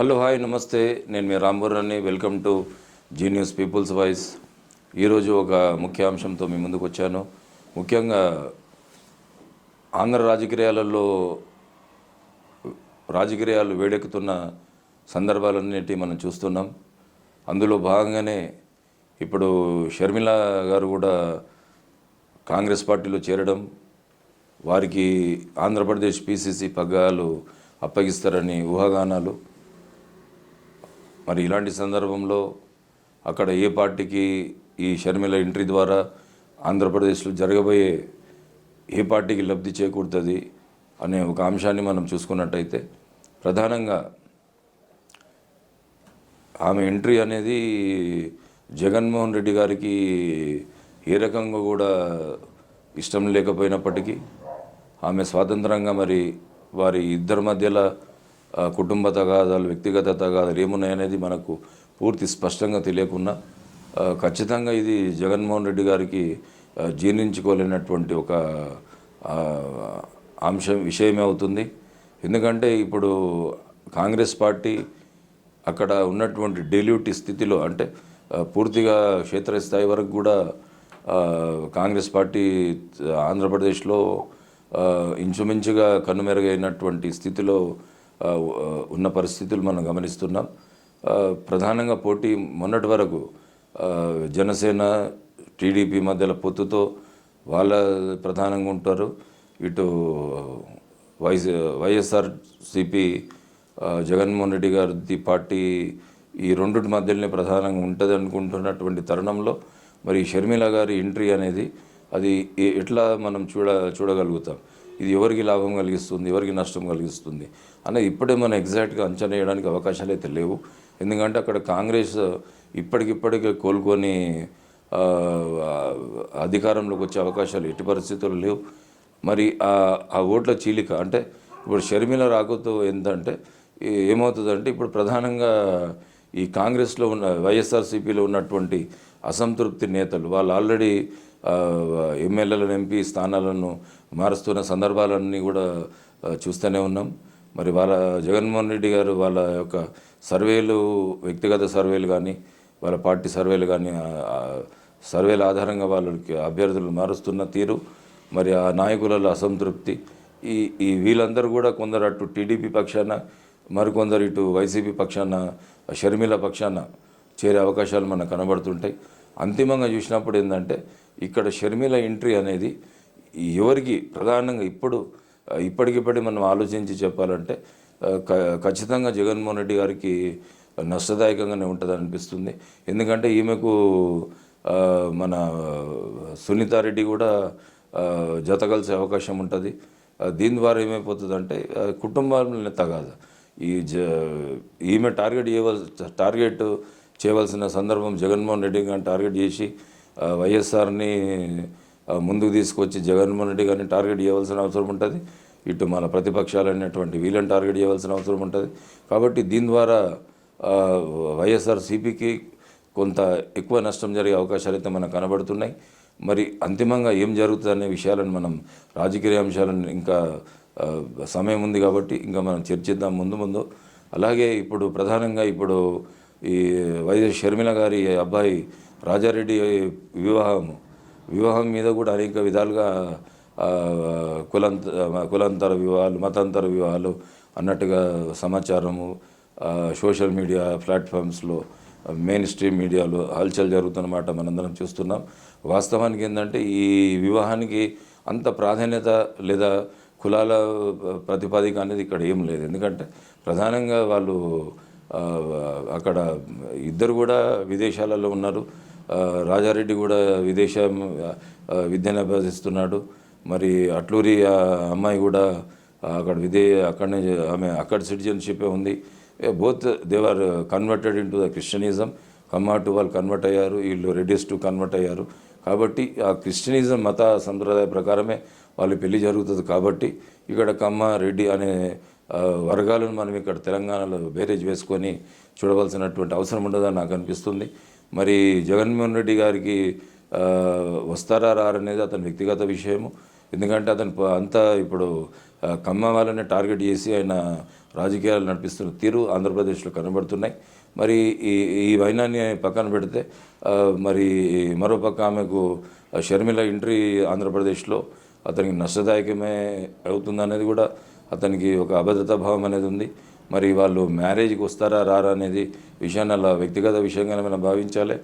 Hello hi నమస్తే. నేను మీ రాంబుర్రాన్ని welcome to Zee news people's voice. ఈరోజు ఒక ముఖ్య అంశంతో మీ ముందుకు వచ్చాను. ముఖ్యంగా ఆంధ్ర రాజకీయాలలో రాజకీయాలు వేడెక్కుతున్న సందర్భాలన్నిటి మనం చూస్తున్నాం. అందులో భాగంగానే ఇప్పుడు షర్మిల గారు కూడా కాంగ్రెస్ పార్టీలో చేరడం వారికి ఆంధ్రప్రదేశ్ పీసీసీ పగ్గాలు అప్పగిస్తారని ఊహాగానాలు. మరి ఇలాంటి సందర్భంలో అక్కడ ఏ పార్టీకి ఈ షర్మిల ఎంట్రీ ద్వారా ఆంధ్రప్రదేశ్లో జరగబోయే ఏ పార్టీకి లబ్ధి చేకూరుతుంది అనే ఒక అంశాన్ని మనం చూసుకున్నట్టయితే ప్రధానంగా ఆమె ఎంట్రీ అనేది జగన్మోహన్ రెడ్డి గారికి ఏ రకంగా కూడా ఇష్టం లేకపోయినప్పటికీ ఆమె స్వాతంత్రంగా మరి వారి ఇద్దరి మధ్యలో కుటుంబ తగాదాలు వ్యక్తిగత తగాదాలు ఏమున్నాయనేది మనకు పూర్తి స్పష్టంగా తెలియకుండా ఖచ్చితంగా ఇది జగన్మోహన్ రెడ్డి గారికి జీర్ణించుకోలేనటువంటి ఒక అంశం విషయమే అవుతుంది. ఎందుకంటే ఇప్పుడు కాంగ్రెస్ పార్టీ అక్కడ ఉన్నటువంటి డెల్యూటీ స్థితిలో అంటే పూర్తిగా క్షేత్రస్థాయి వరకు కూడా కాంగ్రెస్ పార్టీ ఆంధ్రప్రదేశ్లో ఇంచుమించుగా కనుమెరుగైనటువంటి స్థితిలో ఉన్న పరిస్థితులు మనం గమనిస్తున్నాం. ప్రధానంగా పోటీ మొన్నటి వరకు జనసేన టీడీపీ మధ్యలో పొత్తుతో వాళ్ళ ప్రధానంగా ఉంటారు. ఇటు వైఎస్ వైఎస్ఆర్సిపి జగన్మోహన్ రెడ్డి గారి పార్టీ ఈ రెండింటి మధ్యలోనే ప్రధానంగా ఉంటుంది అనుకుంటున్నటువంటి తరుణంలో. మరి షర్మిల గారి ఎంట్రీ అనేది అది ఎట్లా మనం చూడ చూడగలుగుతాం? ఇది ఎవరికి లాభం కలిగిస్తుంది ఎవరికి నష్టం కలిగిస్తుంది అనేది ఇప్పుడే మనం ఎగ్జాక్ట్గా అంచనా వేయడానికి అవకాశాలు అయితే లేవు. ఎందుకంటే అక్కడ కాంగ్రెస్ ఇప్పటికిప్పటికే కోలుకొని అధికారంలోకి వచ్చే అవకాశాలు ఎట్టి పరిస్థితులు లేవు. మరి ఆ ఓట్ల చీలిక అంటే ఇప్పుడు షర్మిల రాకతో ఏంటంటే ఏమవుతుందంటే ఇప్పుడు ప్రధానంగా ఈ కాంగ్రెస్లో ఉన్న వైఎస్ఆర్సీపీలో ఉన్నటువంటి అసంతృప్తి నేతలు వాళ్ళు ఆల్రెడీ ఎమ్మెల్యేలను ఎంపీ స్థానాలను మారుస్తున్న సందర్భాలన్నీ కూడా చూస్తూనే ఉన్నాం. మరి వాళ్ళ జగన్మోహన్ రెడ్డి గారు వాళ్ళ యొక్క సర్వేలు వ్యక్తిగత సర్వేలు కానీ వాళ్ళ పార్టీ సర్వేలు కానీ సర్వేల ఆధారంగా వాళ్ళకి అభ్యర్థులు మారుస్తున్న తీరు మరి ఆ నాయకులలో అసంతృప్తి. ఈ ఈ వీళ్ళందరూ కూడా కొందరు అటు టీడీపీ పక్షాన మరికొందరు ఇటు వైసీపీ పక్షాన షర్మిల పక్షాన చేరే అవకాశాలు మనకు కనబడుతుంటాయి. అంతిమంగా చూసినప్పుడు ఏంటంటే ఇక్కడ షర్మిల ఎంట్రీ అనేది ఎవరికి ప్రధానంగా ఇప్పుడు ఇప్పటికిప్పటి మనం ఆలోచించి చెప్పాలంటే క- ఖచ్చితంగా జగన్మోహన్ రెడ్డి గారికి నష్టదాయకంగానే ఉంటుంది అనిపిస్తుంది. ఎందుకంటే ఈమెకు మన సునీతారెడ్డి కూడా జత కలిసే అవకాశం ఉంటుంది. దీని ద్వారా ఏమైపోతుందంటే అంటే కుటుంబాలను తగాదు. ఈ జ ఈమె టార్గెట్ చేయవలసి టార్గెట్ చేయవలసిన సందర్భం జగన్మోహన్ రెడ్డి గారిని టార్గెట్ చేసి వైఎస్ఆర్ని ముందుకు తీసుకొచ్చి జగన్మోహన్ రెడ్డి గారిని టార్గెట్ చేయవలసిన అవసరం ఉంటుంది. ఇటు మన ప్రతిపక్షాలు అనేటువంటి వీళ్ళని టార్గెట్ చేయవలసిన అవసరం ఉంటుంది. కాబట్టి దీని ద్వారా వైఎస్ఆర్ వైఎస్ఆర్సీపీకి కొంత ఎక్కువ నష్టం జరిగే అవకాశాలు అయితే మనకు కనబడుతున్నాయి. మరి అంతిమంగా ఏం జరుగుతుంది అనే విషయాలను మనం రాజకీయ అంశాలను ఇంకా సమయం ఉంది కాబట్టి ఇంకా మనం చర్చిద్దాం ముందు ముందు. అలాగే ఇప్పుడు ప్రధానంగా ఇప్పుడు ఈ వైఎస్ షర్మిల గారి అబ్బాయి రాజారెడ్డి వివాహం వివాహం మీద కూడా అనేక విధాలుగా కులంత కులాంతర వివాహాలు మతాంతర వివాహాలు అన్నట్టుగా సమాచారము సోషల్ మీడియా ప్లాట్ఫామ్స్లో మెయిన్ స్ట్రీమ్ మీడియాలో హల్చల్ జరుగుతున్నమాట మనందరం చూస్తున్నాం. వాస్తవానికి ఏంటంటే ఈ వివాహానికి అంత ప్రాధాన్యత లేదా కులాల ప్రతిపాదిక అనేది ఇక్కడ ఏం లేదు. ఎందుకంటే ప్రధానంగా వాళ్ళు అక్కడ ఇద్దరు కూడా విదేశాలలో ఉన్నారు. రాజారెడ్డి కూడా విదేశం విద్యను అభ్యసిస్తున్నాడు మరి అట్లూరి అమ్మాయి కూడా అక్కడ విదే అక్కడనే ఆమె అక్కడ సిటిజన్షిప్ ఉంది. Both they were converted into the Christianity. కమ్మాటు వాళ్ళు కన్వర్ట్ అయ్యారు వీళ్ళు రెడ్డిస్ టు కన్వర్ట్ అయ్యారు. కాబట్టి ఆ క్రిస్టియనిజం మత సంప్రదాయ ప్రకారమే వాళ్ళు పెళ్ళి జరుగుతుంది కాబట్టి ఇక్కడ కమ్మ రెడ్డి అనే వర్గాలను మనం ఇక్కడ తెలంగాణలో బేరేజ్ వేసుకొని చూడవలసినటువంటి అవసరం ఉండదని నాకు అనిపిస్తుంది. మరి జగన్మోహన్ రెడ్డి గారికి వస్తారా రారనేది అతని వ్యక్తిగత విషయము. ఎందుకంటే అతను అంతా ఇప్పుడు ఆ, కమ్మ వాళ్ళని టార్గెట్ చేసి ఆయన రాజకీయాలు నడిపిస్తున్న తీరు ఆంధ్రప్రదేశ్లో కనబడుతున్నాయి. మరి ఈ ఈ వైనాన్ని పక్కన పెడితే మరి మరో పక్క ఆమెకు షర్మిల ఎంట్రీ ఆంధ్రప్రదేశ్లో అతనికి నష్టదాయకమే అవుతుందనేది కూడా అతనికి ఒక అభద్రతా భావం అనేది ఉంది. మరి వాళ్ళు మ్యారేజ్కి వస్తారా రారా అనేది విషయాన్ని అలా వ్యక్తిగత విషయంగానే మనం భావించాలి.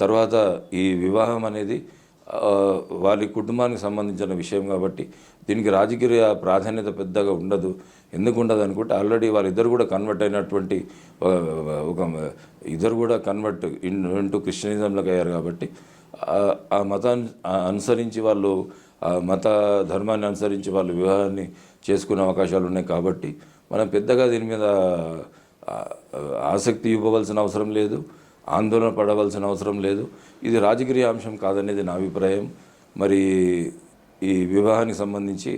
తర్వాత ఈ వివాహం అనేది వారి కుటుంబానికి సంబంధించిన విషయం కాబట్టి దీనికి రాజకీయ ప్రాధాన్యత పెద్దగా ఉండదు. ఎందుకు ఉండదు అనుకుంటే ఆల్రెడీ వాళ్ళిద్దరు కూడా కన్వర్ట్ అయినటువంటి ఒక ఇద్దరు కూడా కన్వర్ట్ ఇంటూ క్రిస్టియనిజంలోకి అయ్యారు కాబట్టి ఆ- మతాన్ని అనుసరించి వాళ్ళు ఆ మత ధర్మాన్ని అనుసరించి వాళ్ళు వివాహాన్ని చేసుకునే అవకాశాలు ఉన్నాయి కాబట్టి మనం పెద్దగా దీని మీద ఆసక్తి ఇవ్వవలసిన అవసరం లేదు ఆందోళన పడవలసిన అవసరం లేదు. ఇది రాజకీయ అంశం కాదనేది నా అభిప్రాయం. మరి ఈ వివాహానికి సంబంధించి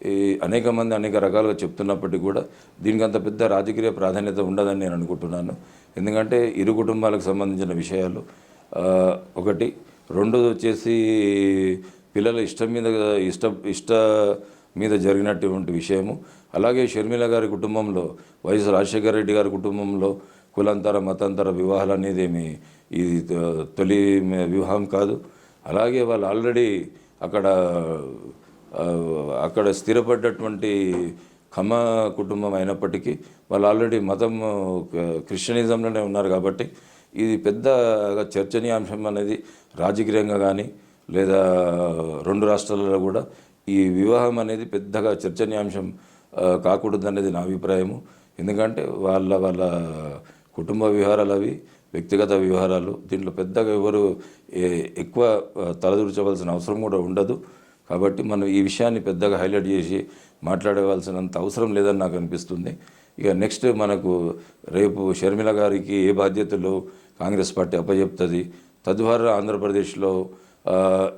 ఈ అనేక మంది అనేక రకాలుగా చెప్తున్నప్పటికీ కూడా దీనికి అంత పెద్ద రాజకీయ ప్రాధాన్యత ఉండదని నేను అనుకుంటున్నాను. ఎందుకంటే ఇరు కుటుంబాలకు సంబంధించిన విషయాలు ఒకటి రెండోది వచ్చేసి పిల్లల ఇష్టం మీద ఇష్ట ఇష్ట మీద జరిగినటువంటి విషయము. అలాగే షర్మిల గారి కుటుంబంలో వైఎస్ రాజశేఖర రెడ్డి గారి కుటుంబంలో కులాంతర మతాంతర వివాహాలు అనేది ఏమి ఇది తొలి వివాహం కాదు. అలాగే వాళ్ళు ఆల్రెడీ అక్కడ అక్కడ స్థిరపడ్డటువంటి ఖమ్మ కుటుంబం అయినప్పటికీ వాళ్ళు ఆల్రెడీ మతం క్రిస్టియనిజంలోనే ఉన్నారు కాబట్టి ఇది పెద్దగా చర్చనీయాంశం అనేది రాజకీయంగా కానీ లేదా రెండు రాష్ట్రాలలో కూడా ఈ వివాహం అనేది పెద్దగా చర్చనీయాంశం కాకూడదనేది అనేది నా అభిప్రాయము. ఎందుకంటే వాళ్ళ వాళ్ళ కుటుంబ వ్యవహారాలు అవి వ్యక్తిగత వ్యవహారాలు దీంట్లో పెద్దగా ఎవరు ఏ- ఎక్కువ తలదూర్చవలసిన అవసరం కూడా ఉండదు. కాబట్టి మనం ఈ విషయాన్ని పెద్దగా హైలైట్ చేసి మాట్లాడవలసినంత అవసరం లేదని నాకు అనిపిస్తుంది. ఇక నెక్స్ట్ మనకు రేపు షర్మిల గారికి ఏ బాధ్యతలు కాంగ్రెస్ పార్టీ అప్పచెప్తుంది తద్వారా ఆంధ్రప్రదేశ్లో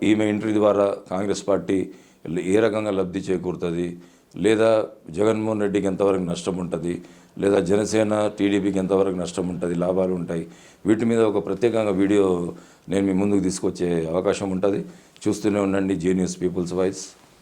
ఈమె ఎంట్రీ ద్వారా కాంగ్రెస్ పార్టీ ఏ రకంగా లబ్ధి చేకూరుతుంది? లేదా జగన్మోహన్ రెడ్డికి ఎంతవరకు నష్టం ఉంటుంది? లేదా జనసేన టీడీపీకి ఎంతవరకు నష్టం ఉంటుంది? లాభాలు ఉంటాయి. వీటి మీద ఒక ప్రత్యేకంగా వీడియో నేను మీ ముందుకు తీసుకొచ్చే అవకాశం ఉంటుంది. చూస్తూనే ఉండండి జీ న్యూస్ పీపుల్స్ వాయిస్.